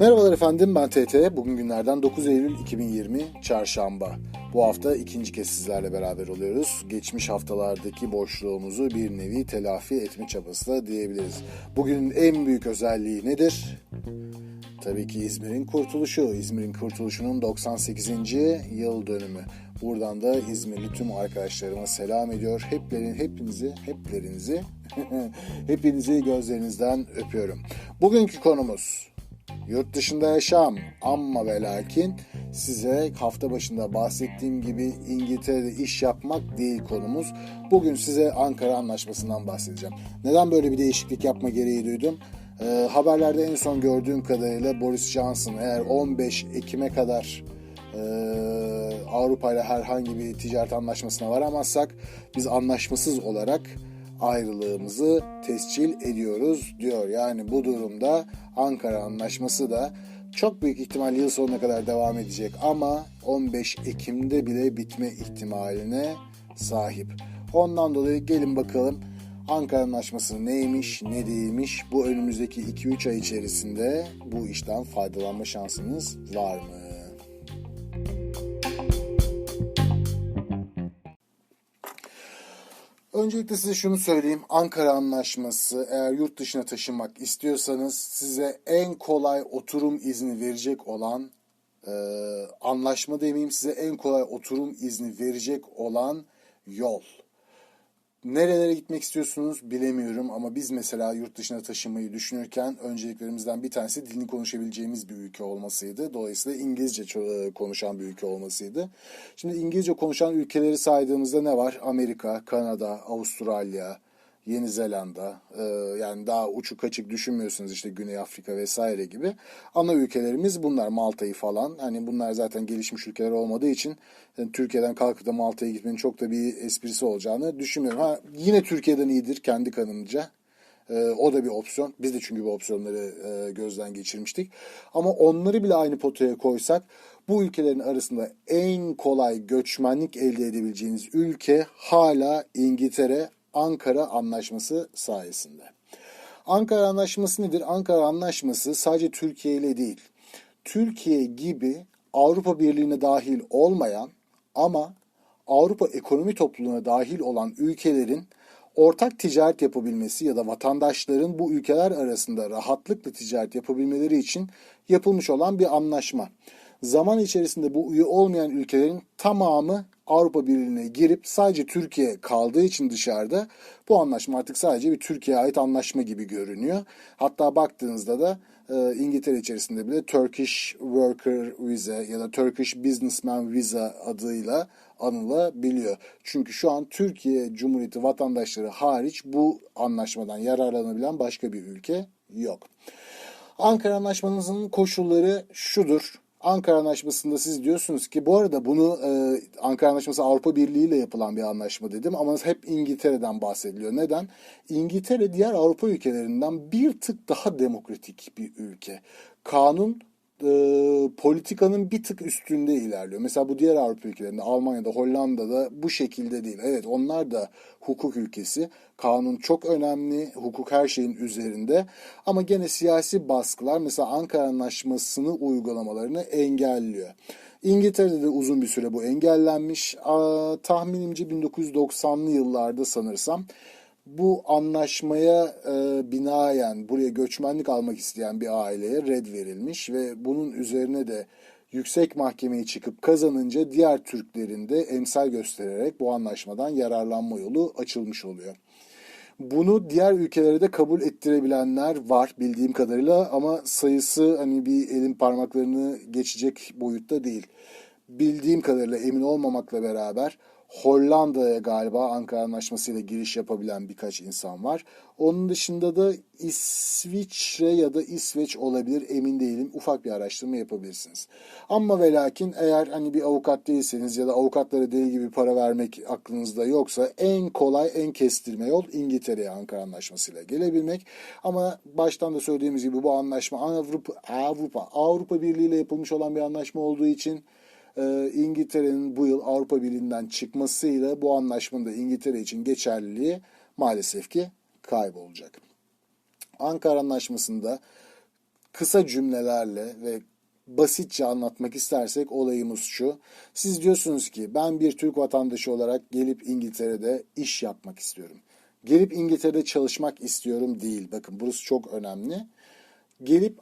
Merhabalar efendim ben TT. Bugün günlerden 9 Eylül 2020 Çarşamba. Bu hafta ikinci kez sizlerle beraber oluyoruz. Geçmiş haftalardaki boşluğumuzu bir nevi telafi etme çabası da diyebiliriz. Bugünün en büyük özelliği nedir? Tabii ki İzmir'in kurtuluşu. İzmir'in kurtuluşunun 98. yıl dönümü. Buradan da İzmirli tüm arkadaşlarıma selam ediyor. Heplerin, hepinizi, heplerinizi, hepinizi gözlerinizden öpüyorum. Bugünkü konumuz Yurt dışında yaşam ama ve lakin size hafta başında bahsettiğim gibi İngiltere'de iş yapmak değil konumuz. Bugün size Ankara Anlaşması'ndan bahsedeceğim. Neden böyle bir değişiklik yapma gereği duydum? Ee, haberlerde en son gördüğüm kadarıyla Boris Johnson eğer 15 Ekim'e kadar e, Avrupa ile herhangi bir ticaret anlaşmasına varamazsak biz anlaşmasız olarak ayrılığımızı tescil ediyoruz diyor. Yani bu durumda Ankara Anlaşması da çok büyük ihtimal yıl sonuna kadar devam edecek ama 15 Ekim'de bile bitme ihtimaline sahip. Ondan dolayı gelin bakalım Ankara Anlaşması neymiş, ne değilmiş? Bu önümüzdeki 2-3 ay içerisinde bu işten faydalanma şansınız var mı? Öncelikle size şunu söyleyeyim. Ankara Anlaşması eğer yurt dışına taşınmak istiyorsanız size en kolay oturum izni verecek olan e, anlaşma demeyeyim size en kolay oturum izni verecek olan yol. Nerelere gitmek istiyorsunuz bilemiyorum ama biz mesela yurt dışına taşınmayı düşünürken önceliklerimizden bir tanesi dilini konuşabileceğimiz bir ülke olmasıydı. Dolayısıyla İngilizce konuşan bir ülke olmasıydı. Şimdi İngilizce konuşan ülkeleri saydığımızda ne var? Amerika, Kanada, Avustralya, Yeni Zelanda yani daha uçuk açık düşünmüyorsunuz işte Güney Afrika vesaire gibi. Ana ülkelerimiz bunlar Malta'yı falan. Hani bunlar zaten gelişmiş ülkeler olmadığı için yani Türkiye'den kalkıp da Malta'ya gitmenin çok da bir esprisi olacağını düşünmüyorum. Ha yine Türkiye'den iyidir kendi kanımca. o da bir opsiyon. Biz de çünkü bu opsiyonları gözden geçirmiştik. Ama onları bile aynı potaya koysak bu ülkelerin arasında en kolay göçmenlik elde edebileceğiniz ülke hala İngiltere Ankara Anlaşması sayesinde. Ankara Anlaşması nedir? Ankara Anlaşması sadece Türkiye ile değil, Türkiye gibi Avrupa Birliği'ne dahil olmayan ama Avrupa Ekonomi Topluluğu'na dahil olan ülkelerin ortak ticaret yapabilmesi ya da vatandaşların bu ülkeler arasında rahatlıkla ticaret yapabilmeleri için yapılmış olan bir anlaşma. Zaman içerisinde bu üye olmayan ülkelerin tamamı Avrupa Birliği'ne girip sadece Türkiye kaldığı için dışarıda bu anlaşma artık sadece bir Türkiye'ye ait anlaşma gibi görünüyor. Hatta baktığınızda da e, İngiltere içerisinde bile Turkish Worker Visa ya da Turkish Businessman Visa adıyla anılabiliyor. Çünkü şu an Türkiye Cumhuriyeti vatandaşları hariç bu anlaşmadan yararlanabilen başka bir ülke yok. Ankara Anlaşması'nın koşulları şudur. Ankara Anlaşması'nda siz diyorsunuz ki bu arada bunu e, Ankara Anlaşması Avrupa Birliği ile yapılan bir anlaşma dedim ama hep İngiltere'den bahsediliyor. Neden? İngiltere diğer Avrupa ülkelerinden bir tık daha demokratik bir ülke. Kanun e, politikanın bir tık üstünde ilerliyor. Mesela bu diğer Avrupa ülkelerinde, Almanya'da, Hollanda'da bu şekilde değil. Evet onlar da hukuk ülkesi. Kanun çok önemli, hukuk her şeyin üzerinde. Ama gene siyasi baskılar mesela Ankara Anlaşması'nı uygulamalarını engelliyor. İngiltere'de de uzun bir süre bu engellenmiş. Aa, tahminimce 1990'lı yıllarda sanırsam bu anlaşmaya e, binaen buraya göçmenlik almak isteyen bir aileye red verilmiş ve bunun üzerine de yüksek mahkemeye çıkıp kazanınca diğer Türklerin de emsal göstererek bu anlaşmadan yararlanma yolu açılmış oluyor. Bunu diğer ülkelere de kabul ettirebilenler var bildiğim kadarıyla ama sayısı hani bir elin parmaklarını geçecek boyutta değil. Bildiğim kadarıyla emin olmamakla beraber Hollanda'ya galiba Ankara Anlaşması ile giriş yapabilen birkaç insan var. Onun dışında da İsviçre ya da İsveç olabilir emin değilim. Ufak bir araştırma yapabilirsiniz. Ama ve lakin eğer hani bir avukat değilseniz ya da avukatlara deli gibi para vermek aklınızda yoksa en kolay en kestirme yol İngiltere'ye Ankara Anlaşması ile gelebilmek. Ama baştan da söylediğimiz gibi bu anlaşma Avrupa Avrupa Avrupa Birliği ile yapılmış olan bir anlaşma olduğu için e, İngiltere'nin bu yıl Avrupa Birliği'nden çıkmasıyla bu anlaşmanın da İngiltere için geçerliliği maalesef ki kaybolacak. Ankara Anlaşması'nda kısa cümlelerle ve basitçe anlatmak istersek olayımız şu. Siz diyorsunuz ki ben bir Türk vatandaşı olarak gelip İngiltere'de iş yapmak istiyorum. Gelip İngiltere'de çalışmak istiyorum değil. Bakın burası çok önemli. Gelip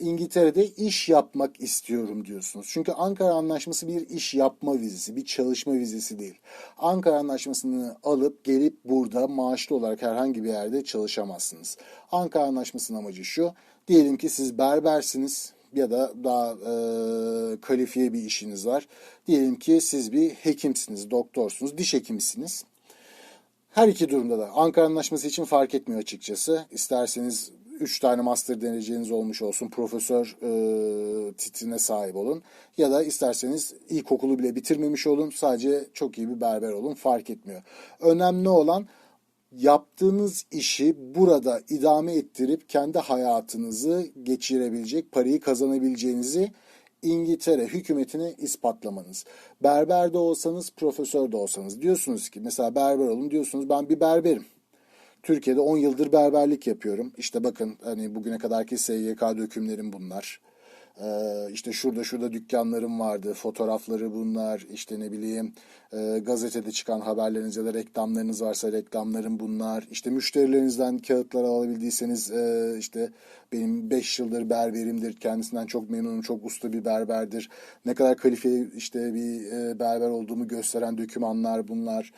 İngiltere'de iş yapmak istiyorum diyorsunuz. Çünkü Ankara Anlaşması bir iş yapma vizesi, bir çalışma vizesi değil. Ankara Anlaşması'nı alıp gelip burada maaşlı olarak herhangi bir yerde çalışamazsınız. Ankara Anlaşması'nın amacı şu. Diyelim ki siz berbersiniz ya da daha e, kalifiye bir işiniz var. Diyelim ki siz bir hekimsiniz, doktorsunuz, diş hekimisiniz. Her iki durumda da Ankara Anlaşması için fark etmiyor açıkçası. İsterseniz 3 tane master dereceniz olmuş olsun, profesör e, titrine sahip olun. Ya da isterseniz ilkokulu bile bitirmemiş olun, sadece çok iyi bir berber olun, fark etmiyor. Önemli olan yaptığınız işi burada idame ettirip kendi hayatınızı geçirebilecek, parayı kazanabileceğinizi İngiltere hükümetine ispatlamanız. Berber de olsanız, profesör de olsanız diyorsunuz ki mesela berber olun diyorsunuz ben bir berberim. Türkiye'de 10 yıldır berberlik yapıyorum. İşte bakın hani bugüne kadarki SGK dökümlerim bunlar. Ee, işte şurada şurada dükkanlarım vardı. Fotoğrafları bunlar. İşte ne bileyim e, gazetede çıkan haberleriniz ya da reklamlarınız varsa reklamlarım bunlar. İşte müşterilerinizden kağıtlar alabildiyseniz e, işte benim 5 yıldır berberimdir. Kendisinden çok memnunum. Çok usta bir berberdir. Ne kadar kalifiye işte bir e, berber olduğumu gösteren dokümanlar bunlar.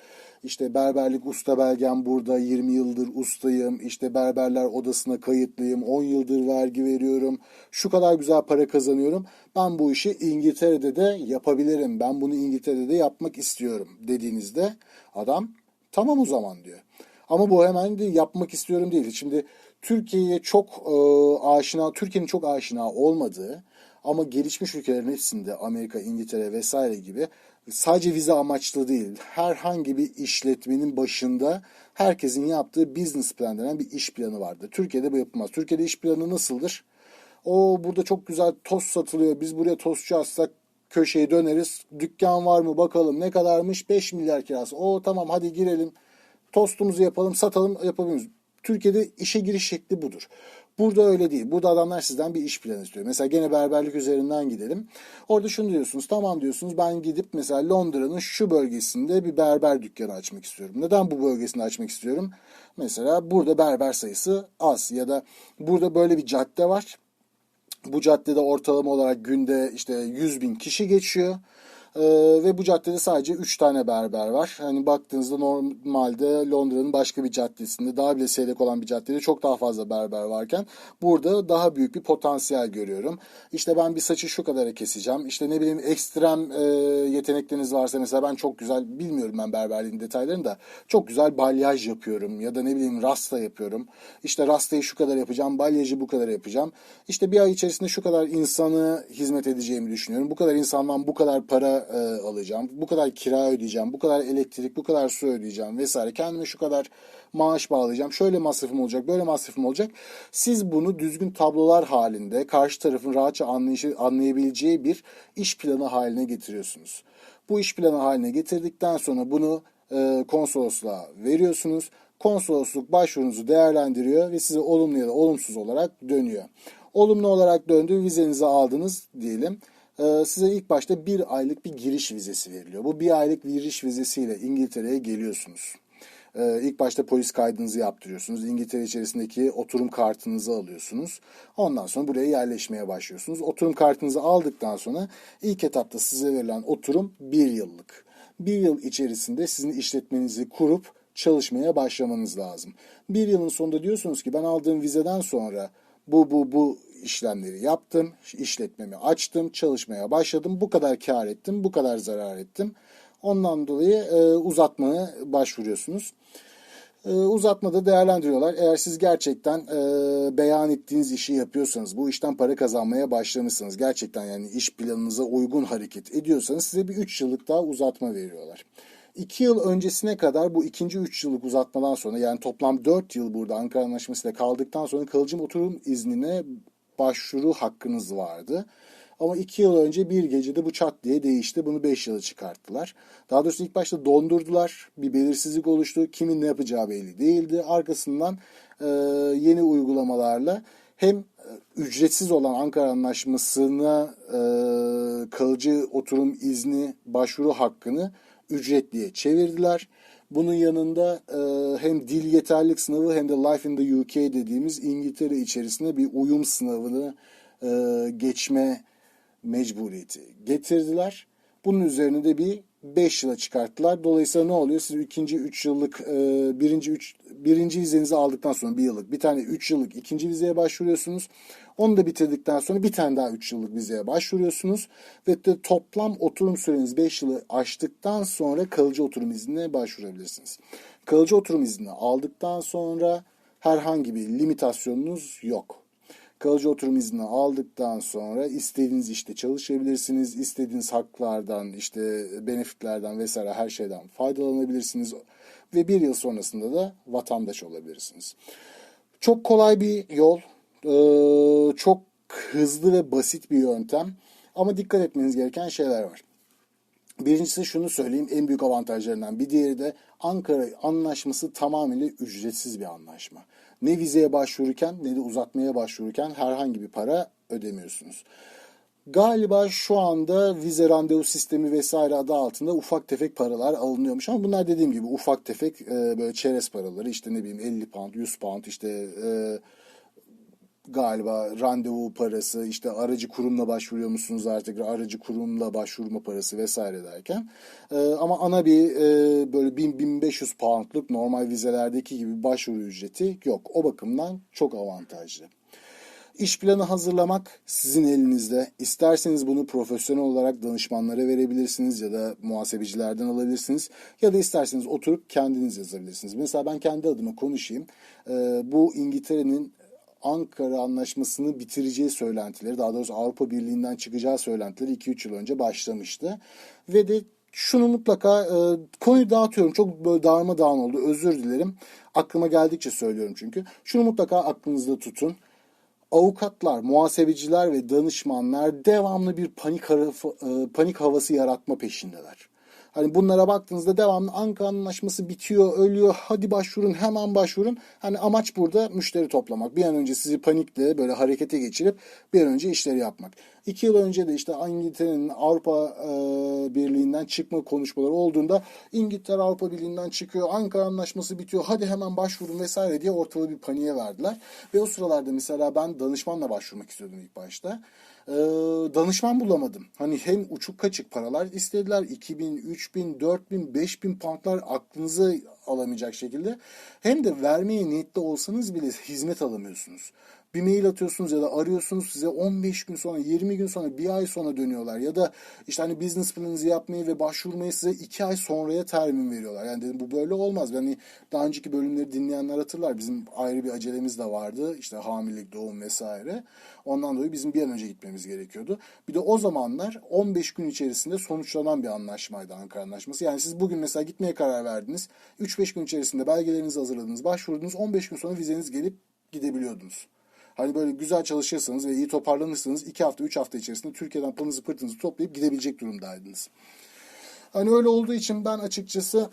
İşte berberlik usta belgem burada 20 yıldır ustayım. İşte berberler odasına kayıtlıyım. 10 yıldır vergi veriyorum. Şu kadar güzel para kazanıyorum. Ben bu işi İngiltere'de de yapabilirim. Ben bunu İngiltere'de de yapmak istiyorum dediğinizde adam tamam o zaman diyor. Ama bu hemen de yapmak istiyorum değil. Şimdi Türkiye'ye çok e, aşina, Türkiye'nin çok aşina olmadığı ama gelişmiş ülkelerin hepsinde Amerika, İngiltere vesaire gibi sadece vize amaçlı değil. Herhangi bir işletmenin başında herkesin yaptığı business plan denen bir iş planı vardır. Türkiye'de bu yapılmaz. Türkiye'de iş planı nasıldır? O burada çok güzel tost satılıyor. Biz buraya tostçu açsak köşeyi döneriz. Dükkan var mı bakalım ne kadarmış? 5 milyar kirası. O tamam hadi girelim. Tostumuzu yapalım, satalım, yapabiliriz. Türkiye'de işe giriş şekli budur. Burada öyle değil. Burada adamlar sizden bir iş planı istiyor. Mesela gene berberlik üzerinden gidelim. Orada şunu diyorsunuz. Tamam diyorsunuz ben gidip mesela Londra'nın şu bölgesinde bir berber dükkanı açmak istiyorum. Neden bu bölgesinde açmak istiyorum? Mesela burada berber sayısı az ya da burada böyle bir cadde var. Bu caddede ortalama olarak günde işte 100 bin kişi geçiyor. Ee, ve bu caddede sadece 3 tane berber var. Hani baktığınızda normalde Londra'nın başka bir caddesinde daha bile seyrek olan bir caddede çok daha fazla berber varken burada daha büyük bir potansiyel görüyorum. İşte ben bir saçı şu kadara keseceğim. İşte ne bileyim ekstrem e, yetenekleriniz varsa mesela ben çok güzel bilmiyorum ben berberliğin detaylarını da çok güzel balyaj yapıyorum ya da ne bileyim rasta yapıyorum. İşte rastayı şu kadar yapacağım, balyajı bu kadar yapacağım. İşte bir ay içerisinde şu kadar insanı hizmet edeceğimi düşünüyorum. Bu kadar insandan bu kadar para e, alacağım. Bu kadar kira ödeyeceğim. Bu kadar elektrik, bu kadar su ödeyeceğim vesaire. Kendime şu kadar maaş bağlayacağım. Şöyle masrafım olacak, böyle masrafım olacak. Siz bunu düzgün tablolar halinde karşı tarafın rahatça anlayışı, anlayabileceği bir iş planı haline getiriyorsunuz. Bu iş planı haline getirdikten sonra bunu e, konsolosluğa veriyorsunuz. Konolosluk başvurunuzu değerlendiriyor ve size olumlu ya da olumsuz olarak dönüyor. Olumlu olarak döndü, vizenizi aldınız diyelim. Ee, size ilk başta bir aylık bir giriş vizesi veriliyor. Bu bir aylık giriş vizesiyle İngiltere'ye geliyorsunuz. Ee, ilk başta polis kaydınızı yaptırıyorsunuz. İngiltere içerisindeki oturum kartınızı alıyorsunuz. Ondan sonra buraya yerleşmeye başlıyorsunuz. Oturum kartınızı aldıktan sonra ilk etapta size verilen oturum bir yıllık. Bir yıl içerisinde sizin işletmenizi kurup çalışmaya başlamanız lazım. Bir yılın sonunda diyorsunuz ki ben aldığım vizeden sonra bu bu bu işlemleri yaptım, işletmemi açtım, çalışmaya başladım. Bu kadar kar ettim, bu kadar zarar ettim. Ondan dolayı e, uzatmaya başvuruyorsunuz. E, uzatmada değerlendiriyorlar. Eğer siz gerçekten e, beyan ettiğiniz işi yapıyorsanız, bu işten para kazanmaya başlamışsınız, gerçekten yani iş planınıza uygun hareket ediyorsanız size bir 3 yıllık daha uzatma veriyorlar. 2 yıl öncesine kadar bu ikinci 3 yıllık uzatmadan sonra yani toplam 4 yıl burada Ankara Anlaşması'yla kaldıktan sonra kalıcı oturum iznine başvuru hakkınız vardı. Ama 2 yıl önce bir gecede bu çat diye değişti. Bunu 5 yıla çıkarttılar. Daha doğrusu ilk başta dondurdular. Bir belirsizlik oluştu. Kimin ne yapacağı belli değildi. Arkasından e, yeni uygulamalarla hem e, ücretsiz olan Ankara Anlaşması'na e, kalıcı oturum izni başvuru hakkını ücretliye çevirdiler. Bunun yanında e, hem dil yeterlilik sınavı hem de Life in the UK dediğimiz İngiltere içerisinde bir uyum sınavını e, geçme mecburiyeti getirdiler. Bunun üzerine de bir 5 yıla çıkarttılar. Dolayısıyla ne oluyor? Siz ikinci 3 yıllık e, birinci üç, birinci vizenizi aldıktan sonra bir yıllık bir tane 3 yıllık ikinci vizeye başvuruyorsunuz. Onu da bitirdikten sonra bir tane daha 3 yıllık vizeye başvuruyorsunuz. Ve de toplam oturum süreniz 5 yılı aştıktan sonra kalıcı oturum iznine başvurabilirsiniz. Kalıcı oturum izni aldıktan sonra herhangi bir limitasyonunuz yok. Kalıcı oturum izni aldıktan sonra istediğiniz işte çalışabilirsiniz. istediğiniz haklardan, işte benefitlerden vesaire her şeyden faydalanabilirsiniz. Ve bir yıl sonrasında da vatandaş olabilirsiniz. Çok kolay bir yol. Çok hızlı ve basit bir yöntem. Ama dikkat etmeniz gereken şeyler var. Birincisi şunu söyleyeyim en büyük avantajlarından bir diğeri de Ankara Anlaşması tamamıyla ücretsiz bir anlaşma. Ne vizeye başvururken ne de uzatmaya başvururken herhangi bir para ödemiyorsunuz. Galiba şu anda vize randevu sistemi vesaire adı altında ufak tefek paralar alınıyormuş ama bunlar dediğim gibi ufak tefek e, böyle çerez paraları işte ne bileyim 50 pound 100 pound işte e, galiba randevu parası işte aracı kurumla başvuruyor musunuz artık aracı kurumla başvurma parası vesaire derken e, ama ana bir e, böyle 1000-1500 poundluk normal vizelerdeki gibi başvuru ücreti yok. O bakımdan çok avantajlı. İş planı hazırlamak sizin elinizde. İsterseniz bunu profesyonel olarak danışmanlara verebilirsiniz ya da muhasebecilerden alabilirsiniz. Ya da isterseniz oturup kendiniz yazabilirsiniz. Mesela ben kendi adıma konuşayım. Ee, bu İngiltere'nin Ankara Anlaşması'nı bitireceği söylentileri, daha doğrusu Avrupa Birliği'nden çıkacağı söylentileri 2-3 yıl önce başlamıştı. Ve de şunu mutlaka e, konuyu dağıtıyorum. Çok böyle darmadağın oldu. Özür dilerim. Aklıma geldikçe söylüyorum çünkü. Şunu mutlaka aklınızda tutun. Avukatlar, muhasebeciler ve danışmanlar devamlı bir panik, harafı, e, panik havası yaratma peşindeler. Hani bunlara baktığınızda devamlı Ankara Anlaşması bitiyor, ölüyor, hadi başvurun, hemen başvurun. Hani amaç burada müşteri toplamak. Bir an önce sizi panikle böyle harekete geçirip bir an önce işleri yapmak. İki yıl önce de işte İngiltere'nin Avrupa e, Birliği'nden çıkma konuşmaları olduğunda İngiltere Avrupa Birliği'nden çıkıyor, Ankara Anlaşması bitiyor, hadi hemen başvurun vesaire diye ortalığı bir paniğe verdiler. Ve o sıralarda mesela ben danışmanla başvurmak istiyordum ilk başta e, danışman bulamadım. Hani hem uçuk kaçık paralar istediler. 2000, 3000, 4000, 5000 poundlar aklınıza alamayacak şekilde. Hem de vermeye niyetli olsanız bile hizmet alamıyorsunuz bir mail atıyorsunuz ya da arıyorsunuz size 15 gün sonra 20 gün sonra bir ay sonra dönüyorlar ya da işte hani business planınızı yapmayı ve başvurmayı size 2 ay sonraya termin veriyorlar. Yani dedim bu böyle olmaz. Yani daha önceki bölümleri dinleyenler hatırlar. Bizim ayrı bir acelemiz de vardı. İşte hamilelik, doğum vesaire. Ondan dolayı bizim bir an önce gitmemiz gerekiyordu. Bir de o zamanlar 15 gün içerisinde sonuçlanan bir anlaşmaydı Ankara Anlaşması. Yani siz bugün mesela gitmeye karar verdiniz. 3-5 gün içerisinde belgelerinizi hazırladınız, başvurdunuz. 15 gün sonra vizeniz gelip gidebiliyordunuz. Hani böyle güzel çalışırsanız ve iyi toparlanırsanız 2 hafta 3 hafta içerisinde Türkiye'den pılınızı pırtınızı toplayıp gidebilecek durumdaydınız. Hani öyle olduğu için ben açıkçası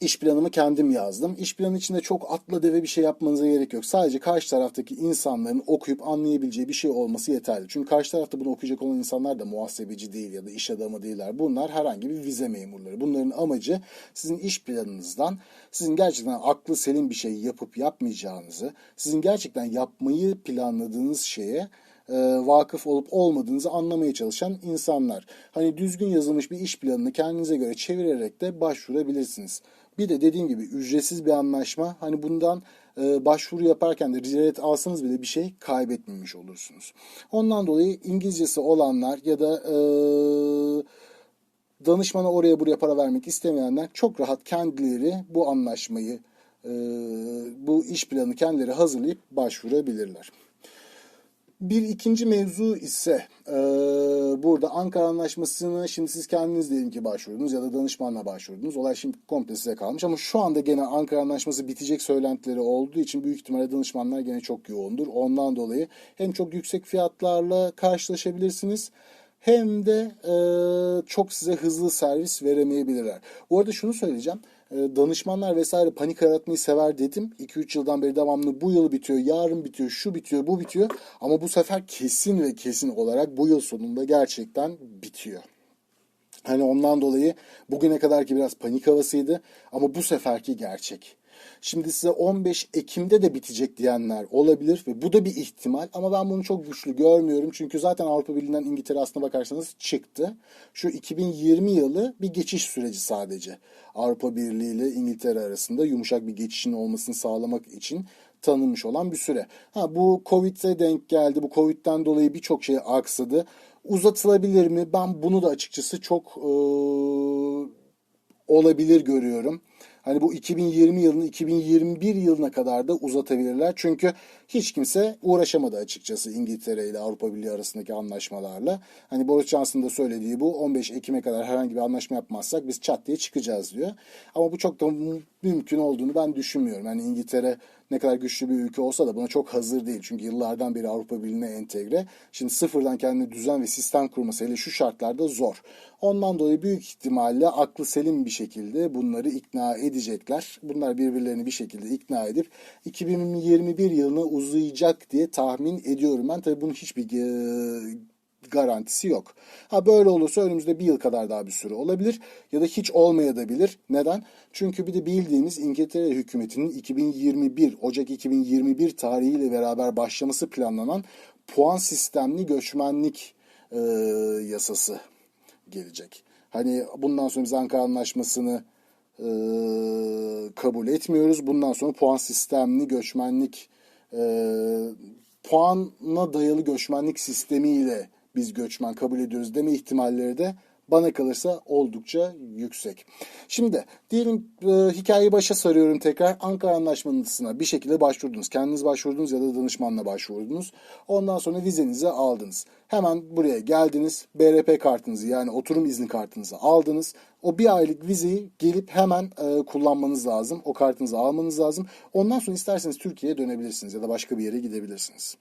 iş planımı kendim yazdım. İş planı içinde çok atla deve bir şey yapmanıza gerek yok. Sadece karşı taraftaki insanların okuyup anlayabileceği bir şey olması yeterli. Çünkü karşı tarafta bunu okuyacak olan insanlar da muhasebeci değil ya da iş adamı değiller. Bunlar herhangi bir vize memurları. Bunların amacı sizin iş planınızdan sizin gerçekten aklı selim bir şey yapıp yapmayacağınızı, sizin gerçekten yapmayı planladığınız şeye e, vakıf olup olmadığınızı anlamaya çalışan insanlar. Hani düzgün yazılmış bir iş planını kendinize göre çevirerek de başvurabilirsiniz. Bir de dediğim gibi ücretsiz bir anlaşma. Hani bundan e, başvuru yaparken de ricalet alsanız bile bir şey kaybetmemiş olursunuz. Ondan dolayı İngilizcesi olanlar ya da e, danışmana oraya buraya para vermek istemeyenler çok rahat kendileri bu anlaşmayı, e, bu iş planı kendileri hazırlayıp başvurabilirler. Bir ikinci mevzu ise e, burada Ankara Anlaşması'nı şimdi siz kendiniz diyelim ki başvurdunuz ya da danışmanla başvurdunuz. Olay şimdi komple size kalmış ama şu anda gene Ankara Anlaşması bitecek söylentileri olduğu için büyük ihtimalle danışmanlar gene çok yoğundur. Ondan dolayı hem çok yüksek fiyatlarla karşılaşabilirsiniz hem de e, çok size hızlı servis veremeyebilirler. Bu arada şunu söyleyeceğim. E, danışmanlar vesaire panik yaratmayı sever dedim. 2-3 yıldan beri devamlı bu yıl bitiyor, yarın bitiyor, şu bitiyor, bu bitiyor. Ama bu sefer kesin ve kesin olarak bu yıl sonunda gerçekten bitiyor. Hani ondan dolayı bugüne kadar ki biraz panik havasıydı ama bu seferki gerçek. Şimdi size 15 Ekim'de de bitecek diyenler olabilir ve bu da bir ihtimal ama ben bunu çok güçlü görmüyorum. Çünkü zaten Avrupa Birliği'nden İngiltere aslına bakarsanız çıktı. Şu 2020 yılı bir geçiş süreci sadece. Avrupa Birliği ile İngiltere arasında yumuşak bir geçişin olmasını sağlamak için tanınmış olan bir süre. Ha bu Covid'e denk geldi. Bu Covid'den dolayı birçok şey aksadı. Uzatılabilir mi? Ben bunu da açıkçası çok e, olabilir görüyorum. Hani bu 2020 yılını 2021 yılına kadar da uzatabilirler. Çünkü hiç kimse uğraşamadı açıkçası İngiltere ile Avrupa Birliği arasındaki anlaşmalarla. Hani Boris Johnson da söylediği bu 15 Ekim'e kadar herhangi bir anlaşma yapmazsak biz çat diye çıkacağız diyor. Ama bu çok da mümkün olduğunu ben düşünmüyorum. Yani İngiltere ne kadar güçlü bir ülke olsa da buna çok hazır değil. Çünkü yıllardan beri Avrupa Birliği'ne entegre. Şimdi sıfırdan kendine düzen ve sistem kurması hele şu şartlarda zor. Ondan dolayı büyük ihtimalle aklı selim bir şekilde bunları ikna edecekler. Bunlar birbirlerini bir şekilde ikna edip 2021 yılına uzayacak diye tahmin ediyorum ben. Tabii bunun hiçbir garantisi yok. Ha böyle olursa önümüzde bir yıl kadar daha bir süre olabilir ya da hiç olmayabilir. Neden? Çünkü bir de bildiğimiz İngiltere hükümetinin 2021 Ocak 2021 tarihiyle beraber başlaması planlanan puan sistemli göçmenlik e, yasası gelecek. Hani bundan sonra biz Ankara Anlaşması'nı e, kabul etmiyoruz. Bundan sonra puan sistemli göçmenlik e, dayalı göçmenlik sistemiyle biz göçmen kabul ediyoruz deme ihtimalleri de bana kalırsa oldukça yüksek. Şimdi diyelim e, hikayeyi başa sarıyorum tekrar. Ankara Anlaşması'na bir şekilde başvurdunuz. Kendiniz başvurdunuz ya da danışmanla başvurdunuz. Ondan sonra vizenizi aldınız. Hemen buraya geldiniz. BRP kartınızı yani oturum izni kartınızı aldınız. O bir aylık vizeyi gelip hemen e, kullanmanız lazım. O kartınızı almanız lazım. Ondan sonra isterseniz Türkiye'ye dönebilirsiniz ya da başka bir yere gidebilirsiniz.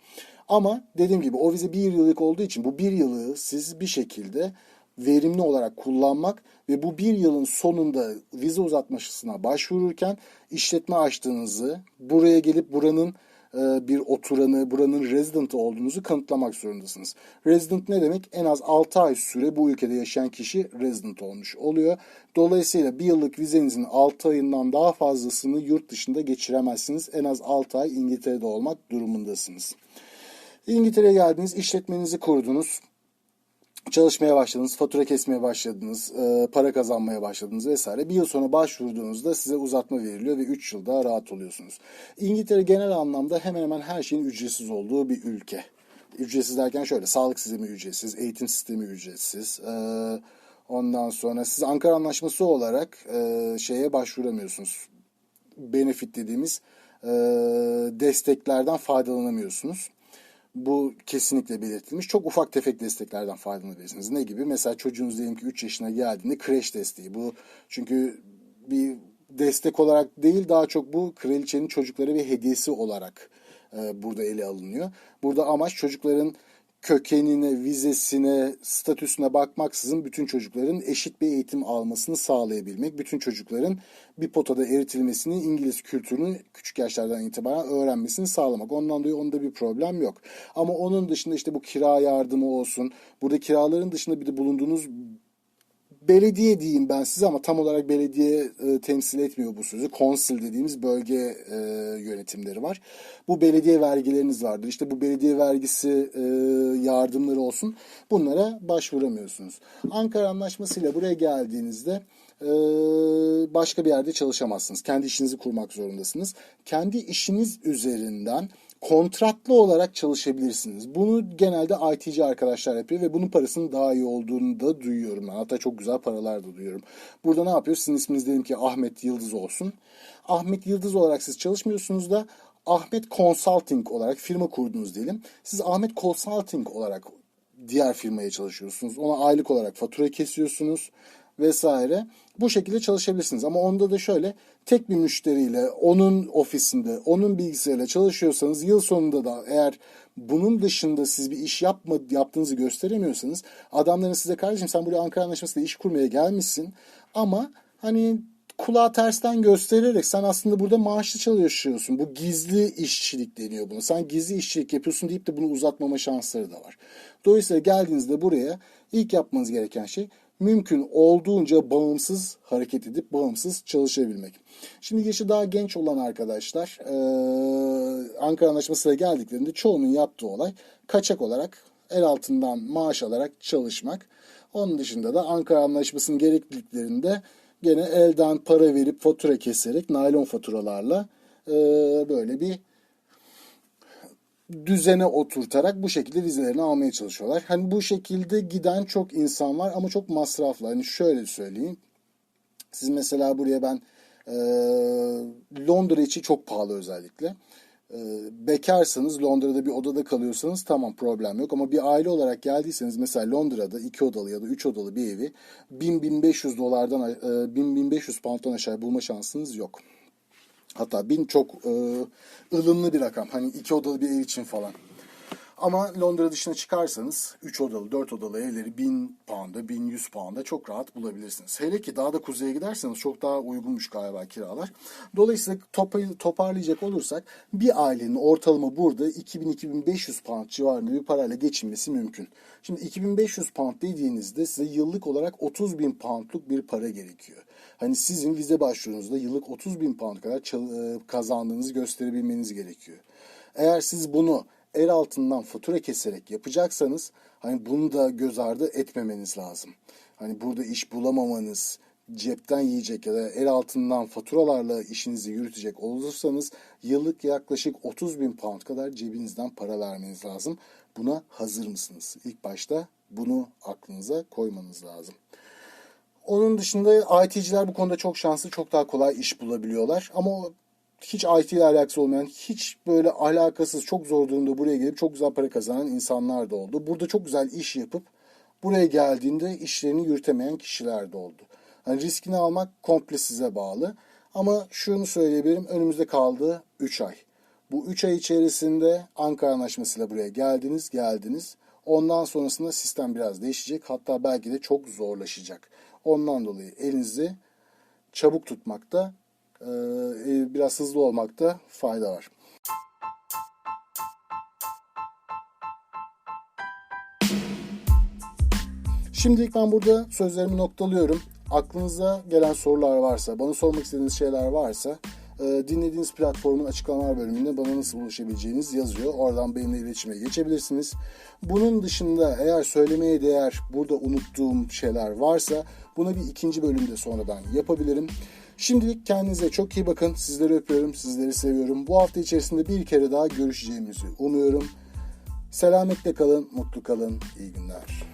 Ama dediğim gibi o vize bir yıllık olduğu için bu bir yılı siz bir şekilde verimli olarak kullanmak ve bu bir yılın sonunda vize uzatmasına başvururken işletme açtığınızı, buraya gelip buranın e, bir oturanı, buranın resident olduğunuzu kanıtlamak zorundasınız. Resident ne demek? En az 6 ay süre bu ülkede yaşayan kişi resident olmuş oluyor. Dolayısıyla bir yıllık vizenizin 6 ayından daha fazlasını yurt dışında geçiremezsiniz. En az 6 ay İngiltere'de olmak durumundasınız. İngiltere'ye geldiniz, işletmenizi kurdunuz çalışmaya başladınız, fatura kesmeye başladınız, e, para kazanmaya başladınız vesaire. Bir yıl sonra başvurduğunuzda size uzatma veriliyor ve 3 yıl daha rahat oluyorsunuz. İngiltere genel anlamda hemen hemen her şeyin ücretsiz olduğu bir ülke. Ücretsiz derken şöyle, sağlık sistemi ücretsiz, eğitim sistemi ücretsiz. E, ondan sonra siz Ankara Anlaşması olarak e, şeye başvuramıyorsunuz. Benefit dediğimiz desteklerden faydalanamıyorsunuz. Bu kesinlikle belirtilmiş. Çok ufak tefek desteklerden faydalanabilirsiniz. Ne gibi? Mesela çocuğunuz diyelim ki 3 yaşına geldiğinde kreş desteği. Bu çünkü bir destek olarak değil daha çok bu kraliçenin çocukları bir hediyesi olarak e, burada ele alınıyor. Burada amaç çocukların kökenine, vizesine, statüsüne bakmaksızın bütün çocukların eşit bir eğitim almasını sağlayabilmek, bütün çocukların bir potada eritilmesini, İngiliz kültürünü küçük yaşlardan itibaren öğrenmesini sağlamak. Ondan dolayı onda bir problem yok. Ama onun dışında işte bu kira yardımı olsun, burada kiraların dışında bir de bulunduğunuz belediye diyeyim ben size ama tam olarak belediye e, temsil etmiyor bu sözü. Konsil dediğimiz bölge e, yönetimleri var. Bu belediye vergileriniz vardır. İşte bu belediye vergisi e, yardımları olsun. Bunlara başvuramıyorsunuz. Ankara Anlaşması ile buraya geldiğinizde e, başka bir yerde çalışamazsınız. Kendi işinizi kurmak zorundasınız. Kendi işiniz üzerinden kontratlı olarak çalışabilirsiniz. Bunu genelde IT'ci arkadaşlar yapıyor ve bunun parasının daha iyi olduğunu da duyuyorum. Ben. Hatta çok güzel paralar da duyuyorum. Burada ne yapıyor? Sizin isminiz diyelim ki Ahmet Yıldız olsun. Ahmet Yıldız olarak siz çalışmıyorsunuz da Ahmet Consulting olarak firma kurdunuz diyelim. Siz Ahmet Consulting olarak diğer firmaya çalışıyorsunuz. Ona aylık olarak fatura kesiyorsunuz vesaire. Bu şekilde çalışabilirsiniz. Ama onda da şöyle tek bir müşteriyle onun ofisinde, onun bilgisayarıyla çalışıyorsanız yıl sonunda da eğer bunun dışında siz bir iş yapma, yaptığınızı gösteremiyorsanız adamların size kardeşim sen buraya Ankara Anlaşması'nda iş kurmaya gelmişsin ama hani kulağı tersten göstererek sen aslında burada maaşlı çalışıyorsun. Bu gizli işçilik deniyor buna. Sen gizli işçilik yapıyorsun deyip de bunu uzatmama şansları da var. Dolayısıyla geldiğinizde buraya ilk yapmanız gereken şey mümkün olduğunca bağımsız hareket edip bağımsız çalışabilmek. Şimdi yaşı daha genç olan arkadaşlar Ankara Anlaşması'na geldiklerinde çoğunun yaptığı olay kaçak olarak el altından maaş alarak çalışmak. Onun dışında da Ankara Anlaşması'nın gerekliliklerinde gene elden para verip fatura keserek naylon faturalarla böyle bir düzene oturtarak bu şekilde vizelerini almaya çalışıyorlar. Hani bu şekilde giden çok insan var ama çok masraflı. Hani şöyle söyleyeyim. Siz mesela buraya ben e, Londra için çok pahalı özellikle. E, bekarsanız Londra'da bir odada kalıyorsanız tamam problem yok ama bir aile olarak geldiyseniz mesela Londra'da iki odalı ya da üç odalı bir evi 1000-1500 dolardan e, 1000-1500 pound'dan aşağı bulma şansınız yok. Hatta bin çok e, ılımlı bir rakam. Hani iki odalı bir ev için falan. Ama Londra dışına çıkarsanız 3 odalı, 4 odalı evleri 1000 pound'a, 1100 pound'a çok rahat bulabilirsiniz. Hele ki daha da kuzeye giderseniz çok daha uygunmuş galiba kiralar. Dolayısıyla topa- toparlayacak olursak bir ailenin ortalama burada 2000-2500 pound civarında bir parayla geçinmesi mümkün. Şimdi 2500 pound dediğinizde size yıllık olarak 30 bin poundluk bir para gerekiyor. Hani sizin vize başvurunuzda yıllık 30 bin pound kadar e, kazandığınızı gösterebilmeniz gerekiyor. Eğer siz bunu el altından fatura keserek yapacaksanız hani bunu da göz ardı etmemeniz lazım. Hani burada iş bulamamanız, cepten yiyecek ya da el altından faturalarla işinizi yürütecek olursanız yıllık yaklaşık 30 bin pound kadar cebinizden para vermeniz lazım. Buna hazır mısınız? İlk başta bunu aklınıza koymanız lazım. Onun dışında IT'ciler bu konuda çok şanslı, çok daha kolay iş bulabiliyorlar. Ama hiç IT ile alakası olmayan, hiç böyle alakasız, çok zor durumda buraya gelip çok güzel para kazanan insanlar da oldu. Burada çok güzel iş yapıp buraya geldiğinde işlerini yürütemeyen kişiler de oldu. Hani riskini almak komple size bağlı. Ama şunu söyleyebilirim, önümüzde kaldı 3 ay. Bu 3 ay içerisinde Ankara Anlaşması'yla buraya geldiniz, geldiniz. Ondan sonrasında sistem biraz değişecek. Hatta belki de çok zorlaşacak. Ondan dolayı elinizi çabuk tutmakta, biraz hızlı olmakta fayda var. Şimdilik ben burada sözlerimi noktalıyorum. Aklınıza gelen sorular varsa, bana sormak istediğiniz şeyler varsa dinlediğiniz platformun açıklamalar bölümünde bana nasıl ulaşabileceğiniz yazıyor. Oradan benimle iletişime geçebilirsiniz. Bunun dışında eğer söylemeye değer burada unuttuğum şeyler varsa bunu bir ikinci bölümde sonradan yapabilirim. Şimdilik kendinize çok iyi bakın. Sizleri öpüyorum, sizleri seviyorum. Bu hafta içerisinde bir kere daha görüşeceğimizi umuyorum. Selametle kalın, mutlu kalın, iyi günler.